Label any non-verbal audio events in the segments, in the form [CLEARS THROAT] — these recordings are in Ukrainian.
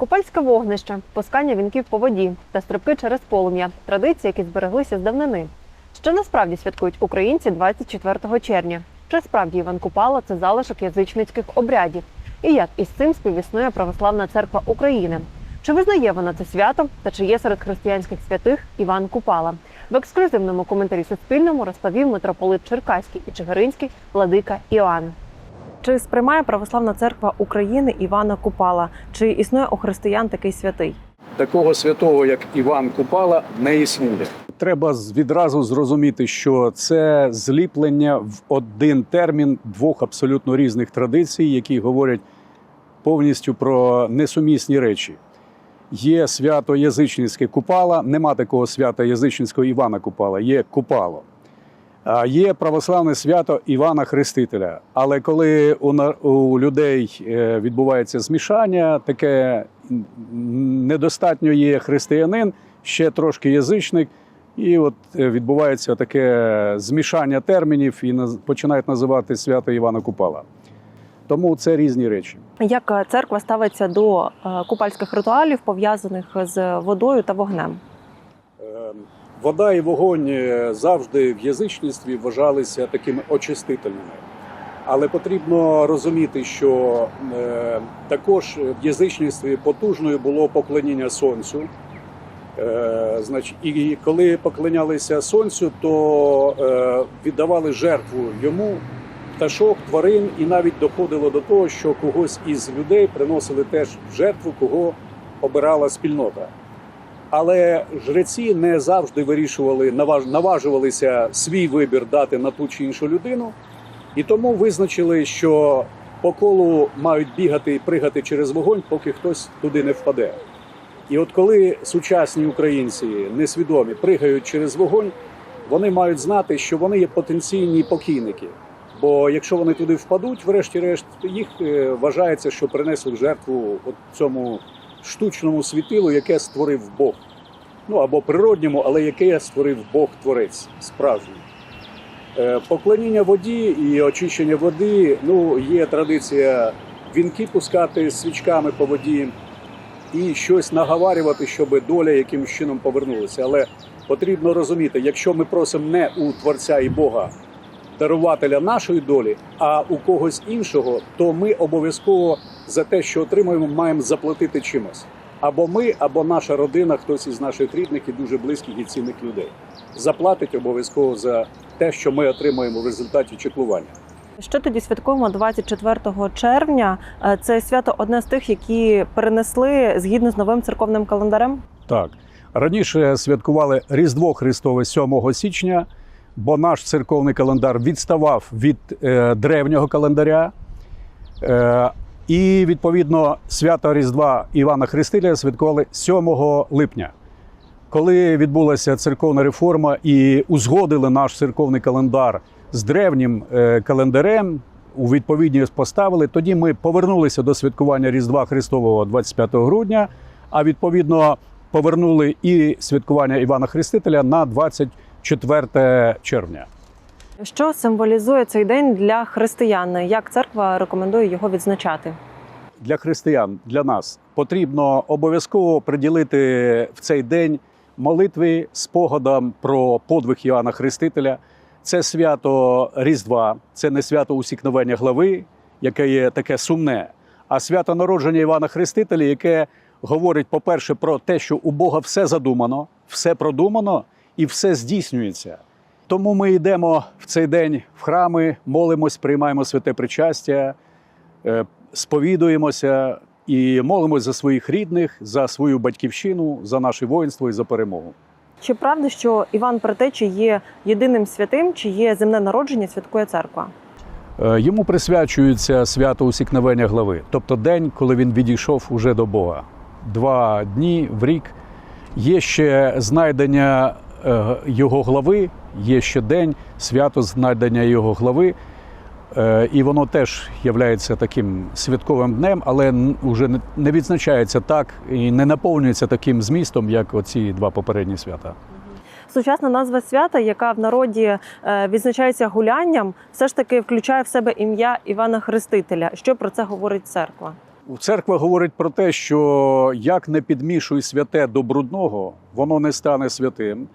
Купальське вогнище, пускання вінків по воді та стрибки через полум'я традиції, які збереглися з давнини. Що насправді святкують українці 24 червня? Чи справді Іван Купала це залишок язичницьких обрядів? І як із цим співіснує Православна церква України? Чи визнає вона це свято та чи є серед християнських святих Іван Купала? В ексклюзивному коментарі Суспільному розповів митрополит Черкаський і Чигиринський владика Іоанн. Чи сприймає Православна церква України Івана Купала? Чи існує у християн такий святий? Такого святого, як Іван Купала, не існує. Треба відразу зрозуміти, що це зліплення в один термін двох абсолютно різних традицій, які говорять повністю про несумісні речі. Є свято язичницьке Купала, нема такого свята язичницького Івана Купала, є Купало. Є православне свято Івана Хрестителя. Але коли у, людей е, відбувається змішання, таке недостатньо є християнин, ще трошки язичник, і от е, відбувається таке змішання термінів і починають називати свято Івана Купала. Тому це різні речі. Як е, церква ставиться до купальських ритуалів, пов'язаних з водою та вогнем? Вода і вогонь е, завжди в язичництві вважалися такими очистительними. Але потрібно розуміти, що е, також в язичництві потужною було поклоніння сонцю. Е, значить, і коли поклонялися сонцю, то е, віддавали жертву йому пташок, тварин, і навіть доходило до того, що когось із людей приносили теж в жертву, кого обирала спільнота. Але жреці не завжди вирішували, наважувалися свій вибір дати на ту чи іншу людину, і тому визначили, що по колу мають бігати і пригати через вогонь, поки хтось туди не впаде. І от коли сучасні українці несвідомі пригають через вогонь, вони мають знати, що вони є потенційні покійники. Бо якщо вони туди впадуть, врешті-решт, їх е, вважається, що принесли в жертву от цьому штучному світилу, яке створив Бог. Ну або природньому, але яке створив Бог Творець справжній. Е, Поклоніння воді і очищення води. Ну, є традиція вінки пускати свічками по воді і щось наговарювати, щоб доля якимось чином повернулася. Але потрібно розуміти, якщо ми просимо не у Творця і Бога дарувателя нашої долі, а у когось іншого, то ми обов'язково за те, що отримуємо, маємо заплатити чимось. Або ми, або наша родина, хтось із наших рідних і дуже близьких і цінних людей, заплатить обов'язково за те, що ми отримуємо в результаті чеклування. Що тоді святкуємо 24 червня? Е, Це свято одне з тих, які перенесли згідно з новим церковним календарем. Так раніше святкували Різдво Христове 7 січня, бо наш церковний календар відставав від е, древнього календаря. Е, і відповідно свято Різдва Івана Хрестителя святкували 7 липня. Коли відбулася церковна реформа і узгодили наш церковний календар з древнім е, календарем, у відповідність поставили, тоді ми повернулися до святкування Різдва Христового 25 грудня, а відповідно повернули і святкування Івана Хрестителя на 24 червня. Що символізує цей день для християн? Як церква рекомендує його відзначати? для християн, для нас потрібно обов'язково приділити в цей день молитви спогадам про подвиг Іоанна Хрестителя. Це свято Різдва, це не свято усікновення глави, яке є таке сумне, а свято народження Івана Хрестителя, яке говорить, по-перше, про те, що у Бога все задумано, все продумано і все здійснюється. Тому ми йдемо в цей день в храми, молимось, приймаємо святе причастя, е, сповідуємося і молимось за своїх рідних, за свою батьківщину, за наше воїнство і за перемогу. Чи правда, що Іван Предтечі є єдиним святим, чи є земне народження святкує церква? Е, Йому присвячується свято усікновення глави, тобто день, коли він відійшов уже до Бога. Два дні в рік. Є ще знайдення е, його глави, є ще день свято знайдення його глави. Е, І воно теж є таким святковим днем, але вже не відзначається так і не наповнюється таким змістом, як оці два попередні свята. Сучасна назва свята, яка в народі е, відзначається гулянням, все ж таки включає в себе ім'я Івана Хрестителя. Що про це говорить церква? Церква говорить про те, що як не підмішуй святе до брудного, воно не стане святим.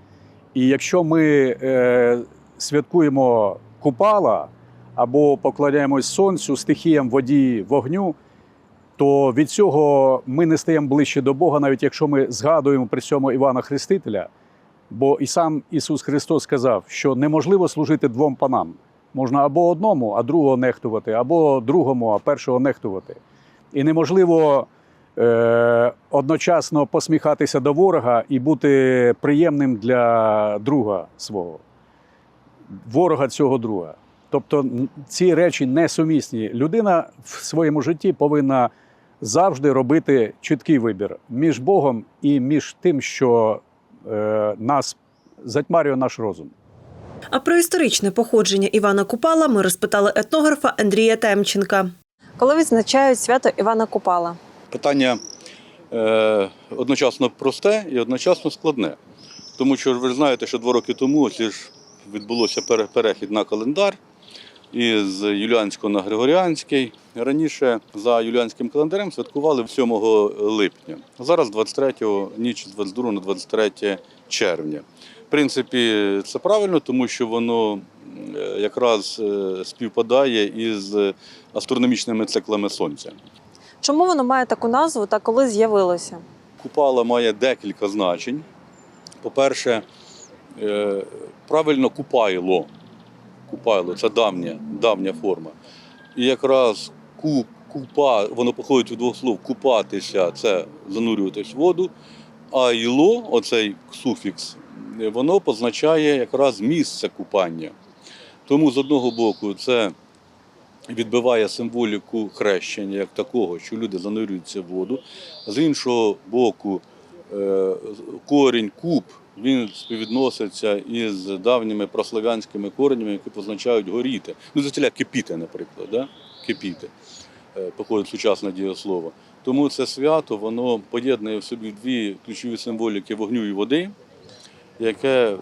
І якщо ми е, святкуємо купала або поклоняємось сонцю, стихіям воді, вогню, то від цього ми не стаємо ближче до Бога, навіть якщо ми згадуємо при цьому Івана Хрестителя. Бо і сам Ісус Христос сказав, що неможливо служити двом панам. Можна або одному, а другого нехтувати, або другому, а першого нехтувати. І неможливо одночасно посміхатися до ворога і бути приємним для друга свого, ворога цього друга. Тобто ці речі несумісні. Людина в своєму житті повинна завжди робити чіткий вибір між Богом і між тим, що е, нас затьмарює наш розум. А про історичне походження Івана Купала ми розпитали етнографа Андрія Темченка. Коли відзначають свято Івана Купала? Питання е, одночасно просте і одночасно складне. Тому що ви знаєте, що два роки тому ось ж відбулося перехід на календар із Юліанського на Григоріанський. Раніше за юліанським календарем святкували 7 липня. Зараз 23 ніч з 22 на 23 червня. В принципі, це правильно, тому що воно е, якраз е, співпадає із астрономічними циклами сонця. Чому воно має таку назву та коли з'явилося? Купала має декілька значень. По-перше, е, правильно купайло. Купайло це давня, давня форма. І якраз куп, купа, воно походить від двох слов купатися це занурюватись в воду, а йло, оцей суфікс, воно позначає якраз місце купання. Тому з одного боку це відбиває символіку хрещення як такого, що люди занурюються в воду. З іншого боку, е, корінь куб він співвідноситься із давніми прославянськими коренями, які позначають горіти. Ну, звичайно, кипіти, наприклад, да? кипіти, е, походить сучасне дієслово. Тому це свято воно поєднує в собі дві ключові символіки вогню і води, яке,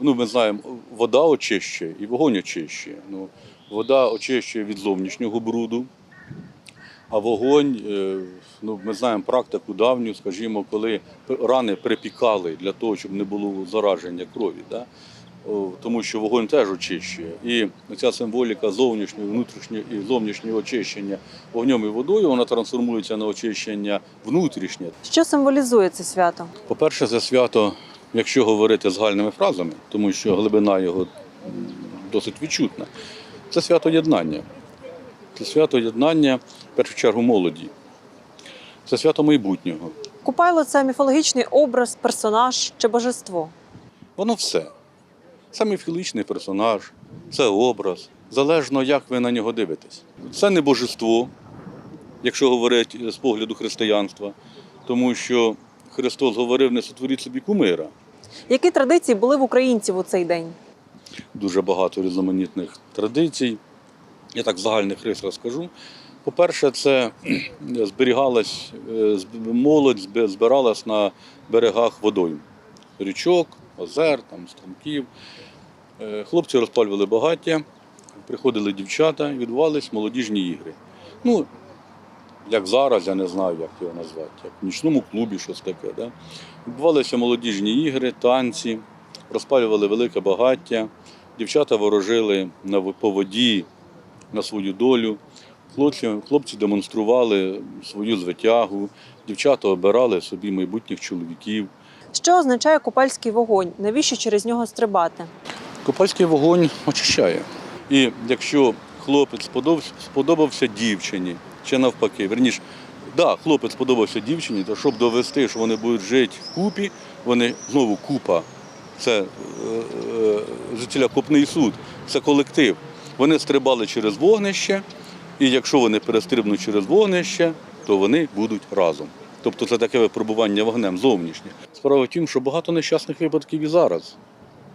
ну, ми знаємо, вода очищує і вогонь очищує. Ну, вода очищує від зовнішнього бруду, а вогонь, е, ну, ми знаємо практику давню, скажімо, коли рани припікали для того, щоб не було зараження крові. Да? Тому що вогонь теж очищує. І ця символіка зовнішнього, внутрішнього і зовнішнього очищення вогнем і водою, вона трансформується на очищення внутрішнє. Що символізує це свято? По-перше, це свято, якщо говорити загальними фразами, тому що глибина його досить відчутна, це свято єднання. Це свято єднання, в першу чергу, молоді. Це свято майбутнього. Купайло це міфологічний образ, персонаж чи божество. Воно все. Це міфологічний персонаж, це образ, залежно, як ви на нього дивитесь. Це не божество, якщо говорити з погляду християнства, тому що Христос говорив, не сотворіть собі кумира. Які традиції були в українців у цей день? Дуже багато різноманітних традицій. Я так загальних рисах скажу. По-перше, це [CLEARS THROAT] зберігалась е, молодь зб- збиралась на берегах водойм, річок, озер, там, струмків. Е, Хлопці розпалювали багаття, приходили дівчата, відбувались молодіжні ігри. Ну, як зараз, я не знаю, як його назвати, як в нічному клубі щось таке. Да? Відбувалися молодіжні ігри, танці, розпалювали велике багаття. Дівчата ворожили на, в- по воді на свою долю. Хлопці, хлопці демонстрували свою звитягу, дівчата обирали собі майбутніх чоловіків. Що означає купальський вогонь? Навіщо через нього стрибати? Копальський вогонь очищає. І якщо хлопець сподобався, дівчині, чи навпаки, верніш, да, хлопець сподобався дівчині, то щоб довести, що вони будуть жити вкупі, вони знову купа. Це е, е, жителя купний суд, це колектив. Вони стрибали через вогнище, і якщо вони перестрибнуть через вогнище, то вони будуть разом. Тобто це таке випробування вогнем зовнішнє. Справа в тім, що багато нещасних випадків і зараз.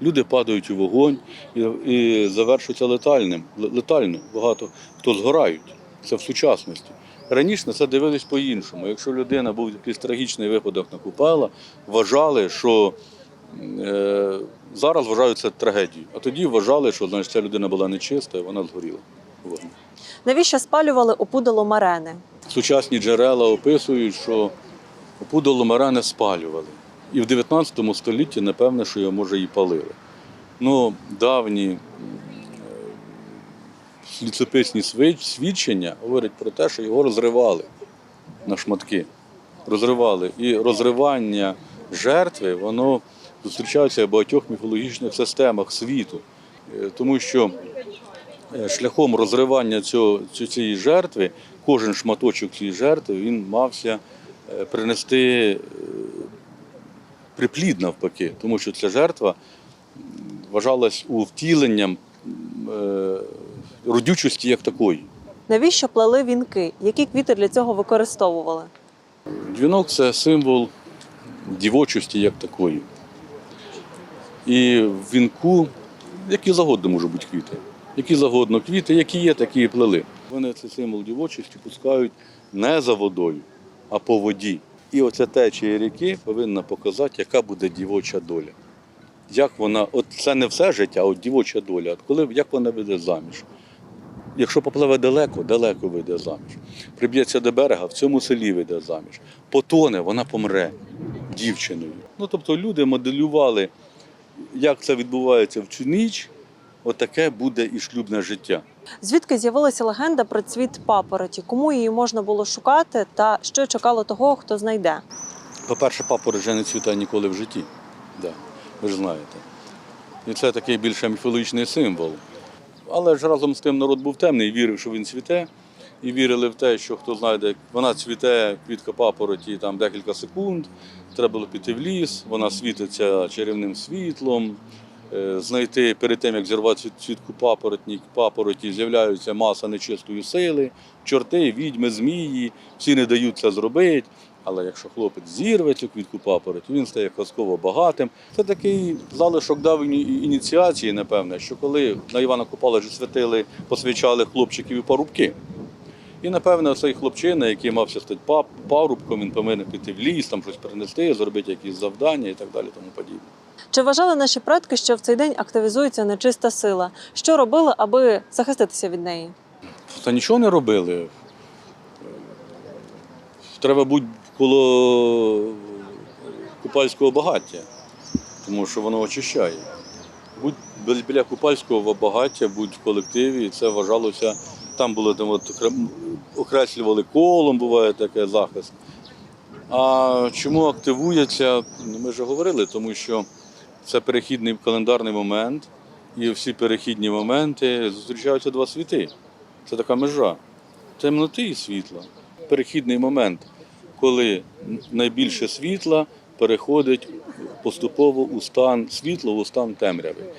Люди падають у вогонь і, і завершуються летальним. Летально багато хто згорають. Це в сучасності. Раніше на це дивились по-іншому. Якщо людина був якийсь трагічний випадок на Купала, вважали, що зараз вважають це трагедією. А тоді вважали, що значить, ця людина була нечиста і вона згоріла. вогні. Навіщо спалювали опудало марени? Сучасні джерела описують, що опудало мерени спалювали. І в 19 столітті, напевне, що його може і палили. Ну, давні е, ліцеписні свідчення говорять про те, що його розривали на шматки. Розривали. І розривання жертви, воно зустрічається в багатьох міфологічних системах світу. Е, Тому що е, шляхом розривання цього, цієї жертви, кожен шматочок цієї жертви він мався е, принести приплід навпаки, тому що ця жертва вважалась у втіленням е, родючості як такої. Навіщо плели вінки? Які квіти для цього використовували? Дзвінок це символ дівочості як такої. І в вінку які загодно можуть бути квіти. Які загодно квіти, які є, такі і плели. Вони цей символ дівочості пускають не за водою, а по воді. І оця течія ріки повинна показати, яка буде дівоча доля. Як вона, от це не все життя, а от дівоча доля. От коли, як вона вийде заміж. Якщо попливе далеко, далеко вийде заміж. Приб'ється до берега, в цьому селі вийде заміж. Потоне, вона помре дівчиною. Ну тобто люди моделювали, як це відбувається в цю ніч, отаке буде і шлюбне життя. Звідки з'явилася легенда про цвіт папороті? Кому її можна було шукати та що чекало того, хто знайде? По-перше, папороть вже не цвіте ніколи в житті. Да, ви ж знаєте. І це такий більше міфологічний символ. Але ж разом з тим народ був темний, вірив, що він цвіте. І вірили в те, що хто знайде, вона цвіте, квітка папороті там декілька секунд, треба було піти в ліс, вона світиться чарівним світлом. Е, Знайти перед тим, як зірвати цвітку папоротні, папороті, з'являються маса нечистої сили, чорти, відьми, змії, всі не дають це зробити. Але якщо хлопець зірве цю квітку папороті, він стає казково багатим. Це такий залишок давньої ініціації, напевне, що коли на Івана Купала святили, посвячали хлопчиків і парубки. І, напевно, цей хлопчина, який мався стати пап- парубком, він повинен піти в ліс, там щось принести, зробити якісь завдання і так далі, тому подібне. Чи вважали наші предки, що в цей день активізується нечиста сила? Що робили, аби захиститися від неї? Та нічого не робили. Треба бути коло купальського багаття, тому що воно очищає. Будь біля- біля купальського багаття, будь в колективі, і це вважалося. Там було там от, окреслювали колом, буває таке захист. А чому активується? Ну, Ми вже говорили, тому що це перехідний календарний момент, і всі перехідні моменти зустрічаються два світи. Це така межа темноти і світла. Перехідний момент, коли найбільше світла переходить поступово у стан світла, у стан темряви.